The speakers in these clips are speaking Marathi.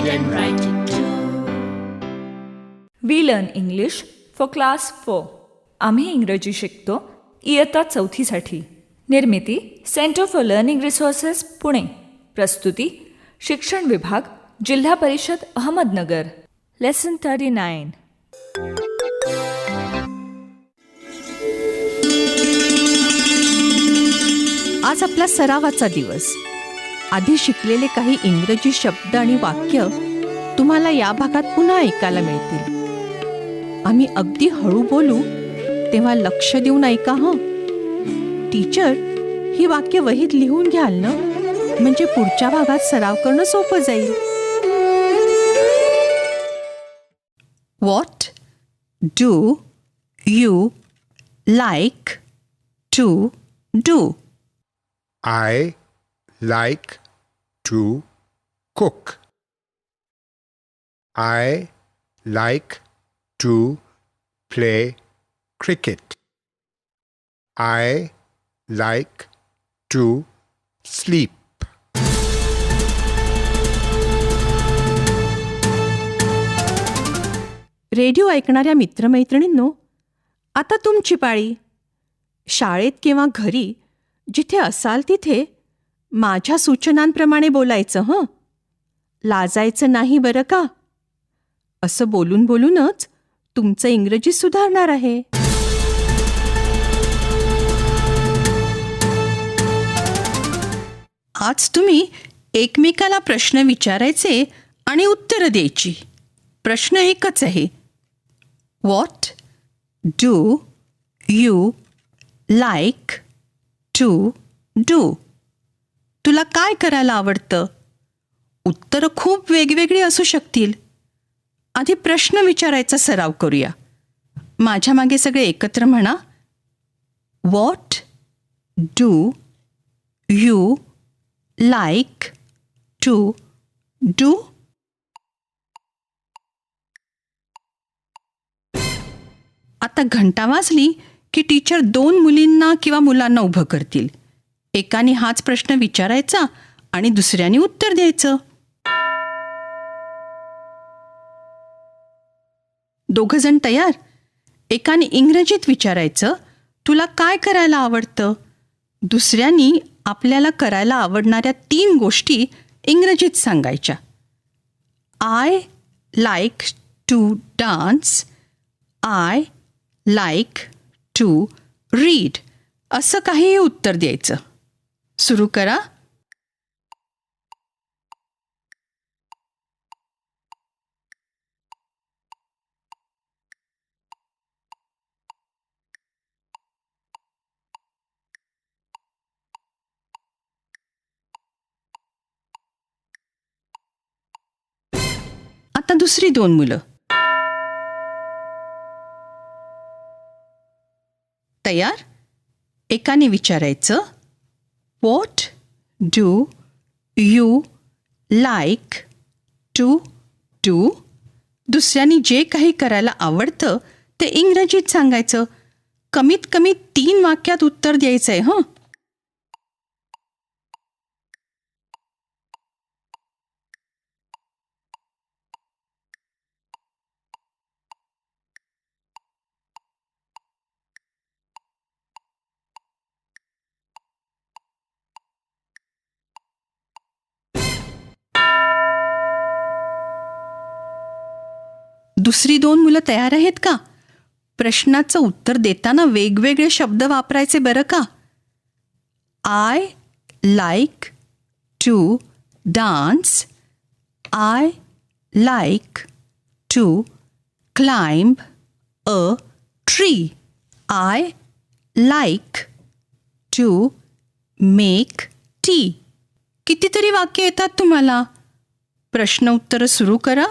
Read and write it too. We learn English for class four आम्ही इंग्रजी शिकतो इयत्ता चौथीसाठी. निर्मिती centre for learning resources Pune. प्रस्तुती शिक्षण विभाग जिल्हा परिषद अहमदनगर. लेसन थर्टी नाईन आज आपला सरावाचा दिवस. आधी शिकलेले काही इंग्रजी शब्द आणि वाक्य तुम्हाला या भागात पुन्हा ऐकायला मिळतील. आम्ही अगदी हळू बोलू तेव्हा लक्ष देऊन ऐका हं. टीचर ही वाक्य वहीत लिहून घ्याल ना? म्हणजे पुढच्या भागात सराव करणं सोपं जाईल. What do you like to do I like to cook. I like to play cricket. I like to sleep. Radio ऐकणाऱ्या मित्रमैत्रिणींनो आता तुमची पाळी शाळेत किंवा घरी जिथे असाल तिथे माझ्या सूचनांप्रमाणे बोलायचं हं? लाजायचं नाही बरं का? असं बोलून बोलूनच तुमचं इंग्रजी सुधारणार आहे. आज तुम्ही एकमेकाला प्रश्न विचारायचे आणि उत्तरं द्यायची. प्रश्न एकच आहे. What do you like to do तुला काय करायला आवडतं? उत्तरं खूप वेगवेगळी असू शकतील. आधी प्रश्न विचारायचा सराव करूया. माझ्या मागे सगळे एकत्र म्हणा. What do you like to do आता घंटा वाजली की टीचर दोन मुलींना किंवा मुलांना उभं करतील. एकाने हाच प्रश्न विचारायचा आणि दुसऱ्याने उत्तर द्यायचं. दोघंजण तयार. एकाने इंग्रजीत विचारायचं तुला काय करायला आवडतं? दुसऱ्यानी आपल्याला करायला आवडणाऱ्या तीन गोष्टी इंग्रजीत सांगायच्या. I like to dance. I like to read. असं काहीही उत्तर द्यायचं. सुरू करा. आता दुसरी दोन मुलं. तयार? एकाने विचारायचं. What do you like to do? दुसऱ्यांनी जे काही करायला आवडतं ते इंग्रजीत सांगायचं कमीत कमी तीन वाक्यात उत्तर द्यायचं आहे हं दुसरी दोन मुलं तयार आहेत का? प्रश्नाचं उत्तर देताना वेगवेगळे शब्द वापरायचे बरं का? I like to dance I like to climb a tree I like to make tea कितीतरी वाक्य येतात तुम्हाला. प्रश्न उत्तरं सुरू करा.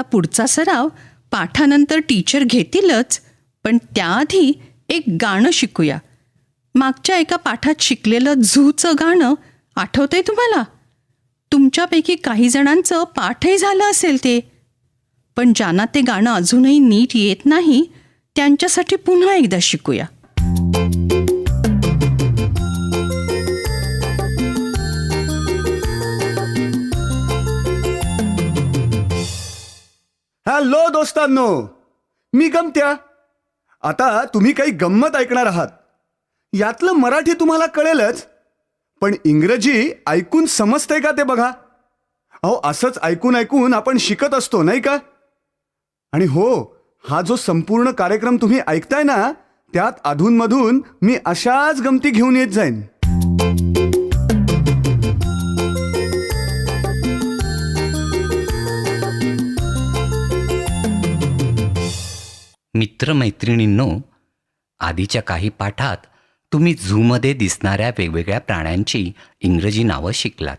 आता पुढचा सराव पाठानंतर टीचर घेतीलच पण त्याआधी एक गाणं शिकूया. मागच्या एका पाठात शिकलेलं झूचं गाणं आठवतंय तुम्हाला? तुमच्यापैकी काही जणांचं पाठही झालं असेल ते. पण ज्यांना ते गाणं अजूनही नीट येत नाही त्यांच्यासाठी पुन्हा एकदा शिकूया. हॅलो दोस्तांनो. मी गमत्या. आता तुम्ही काही गंमत ऐकणार आहात. यातलं मराठी तुम्हाला कळेलच पण इंग्रजी ऐकून समजतंय का ते बघा? अहो असंच ऐकून ऐकून आपण शिकत असतो नाही का? आणि हो हा जो संपूर्ण कार्यक्रम तुम्ही ऐकताय ना त्यात अधूनमधून मी अशाच गमती घेऊन येत जाईन. मित्रमैत्रिणींनो आधीच्या काही पाठात तुम्ही झूमध्ये दिसणाऱ्या वेगवेगळ्या प्राण्यांची इंग्रजी नावं शिकलात.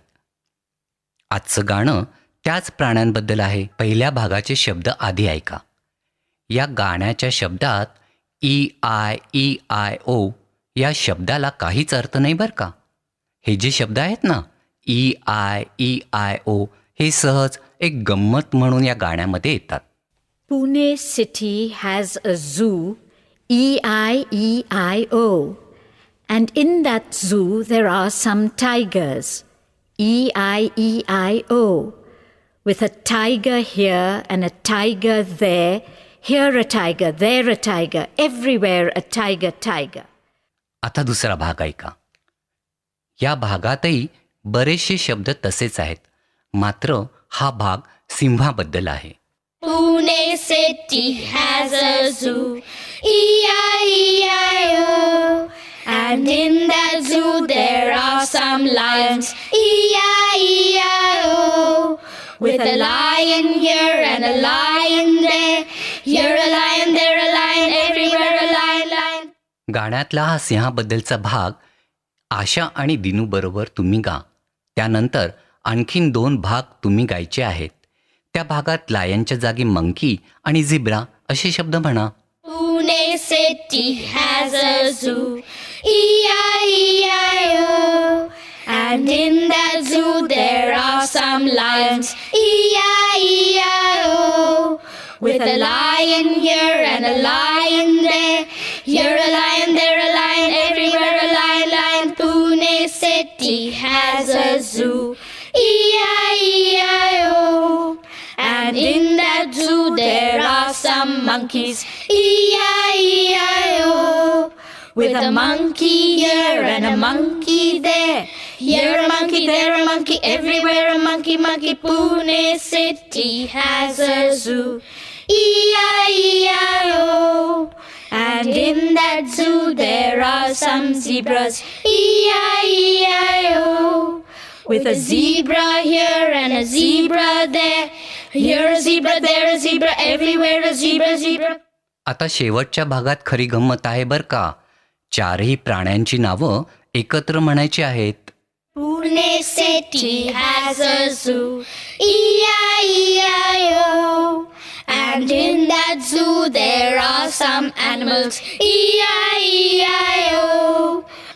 आजचं गाणं त्याच प्राण्यांबद्दल आहे. पहिल्या भागाचे शब्द आधी ऐका. या गाण्याच्या शब्दात E I E I O या शब्दाला काहीच अर्थ नाही बरं का? हे जे शब्द आहेत ना E I E I O हे सहज एक गंमत म्हणून या गाण्यामध्ये येतात. Pune city has a zoo, E I E I O. And in that zoo, there are some tigers, E I E I O. With a tiger here and a tiger there, here a tiger, there a tiger, everywhere a tiger, tiger. आता दुसरा भाग ऐका या भागातही बरेचसे शब्द तसेच आहेत मात्र हा भाग सिंहाबद्दल आहे Pune city has a zoo, E-I-E-I-O. And in that zoo there are some lions, E-I-E-I-O. With a lion here and a lion there, You're a lion, there a lion, everywhere a lion, lion. गाण्यातला हा सिंहाबद्दलचा भाग आशा आणि दिनू बरोबर तुम्ही गा त्यानंतर आणखीन दोन भाग तुम्ही गायचे आहेत त्या भागात लायनच्या जागी मंकी आणि झिब्रा असे शब्द म्हणा. पुणे सिटी झू इया and in that zoo there are some lions इया with a lion here and a lion there here a lion a lion everywhere a lion lion Pune city has a zoo some monkeys, E-I-E-I-O. With a monkey here and a monkey there. Here a monkey, there a monkey, everywhere a monkey, monkey. Pune city has a zoo, E-I-E-I-O. And in that zoo there are some zebras, E-I-E-I-O. With a zebra here and a zebra there. Here a zebra, there a zebra, everywhere a zebra, zebra. आता शेवटच्या भागात खरी गंमत आहे बरं का चारही प्राण्यांची नावं एकत्र म्हणायची आहेत Pune city has a zoo, E-I-E-I-O. And in that zoo there are some animals, E-I-E-I-O.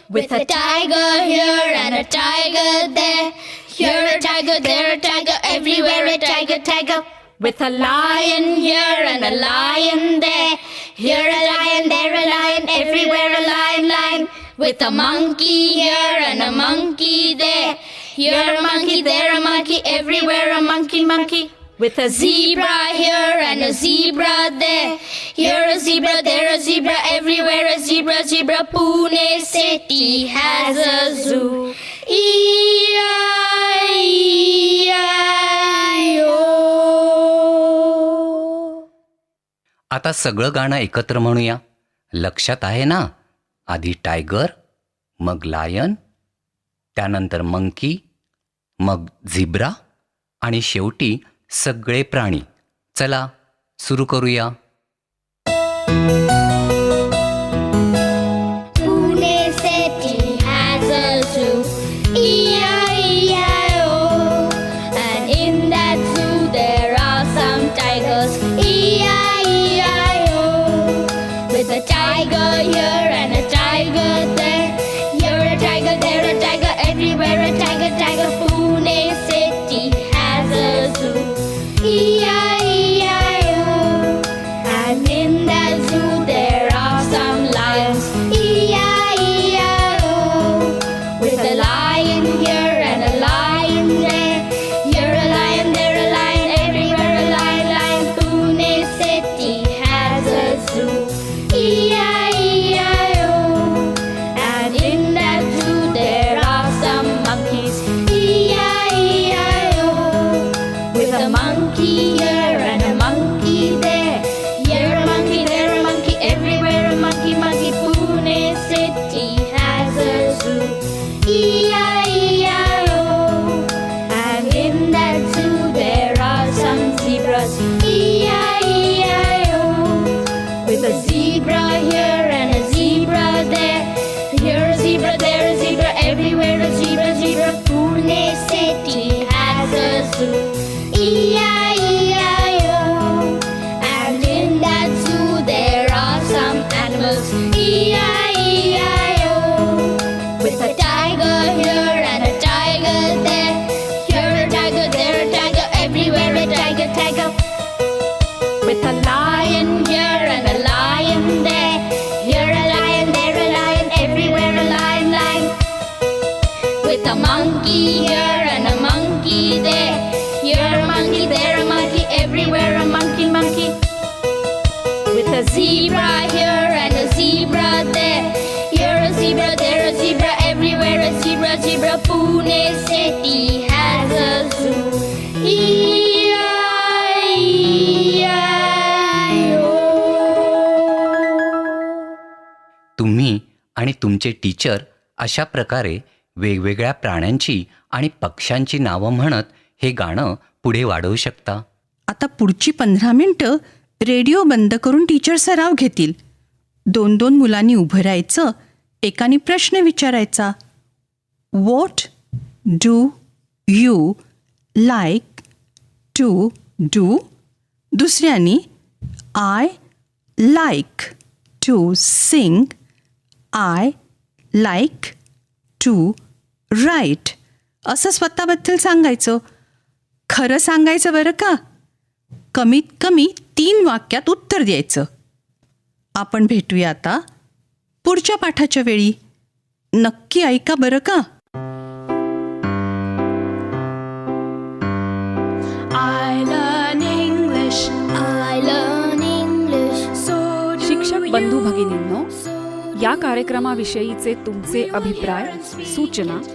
With a tiger here and a tiger there, here a tiger, there a tiger, everywhere a tiger, tiger. With a lion here and a lion there, here a lion, there a lion, everywhere a lion, lion. With a monkey here and a monkey there, here a monkey, there a monkey, everywhere a monkey, monkey. With a zebra here and a zebra there, here a zebra, there a zebra, everywhere a zebra, zebra. Pune city has a zoo. E-I-E-I-O. आता सगळं गाणं एकत्र म्हणूया लक्षात आहे ना आधी टायगर मग लायन त्यानंतर मंकी मग झिब्रा आणि शेवटी सगळे प्राणी. चला सुरू करूया. Monkey here and a monkey there. Here a monkey, there a monkey, everywhere a monkey, monkey. With a zebra here and a zebra there. Here a zebra, there a zebra, everywhere a zebra, zebra. Pune city has a zoo. तुम्ही आणि तुमचे टीचर अशा प्रकारे वेगवेगळ्या प्राण्यांची आणि पक्ष्यांची नावं म्हणत हे गाणं पुढे वाढवू शकता. आता पुढची पंधरा मिनटं रेडिओ बंद करून टीचर सराव घेतील. दोन दोन मुलांनी उभं राहायचं एकाने प्रश्न विचारायचा. What do you like to do दुसऱ्यानी I like to sing I like to write असं स्वतःबद्दल सांगायचं. खरं सांगायचं बरं का? कमीत कमी तीन वाक्यात उत्तर द्यायचं. आपण भेटूया आता पुढच्या पाठाच्या वेळी. नक्की ऐका बरं का? शिक्षक बंधू. भगिनींनो या कार्यक्रमाविषयीचे तुमचे अभिप्राय सूचना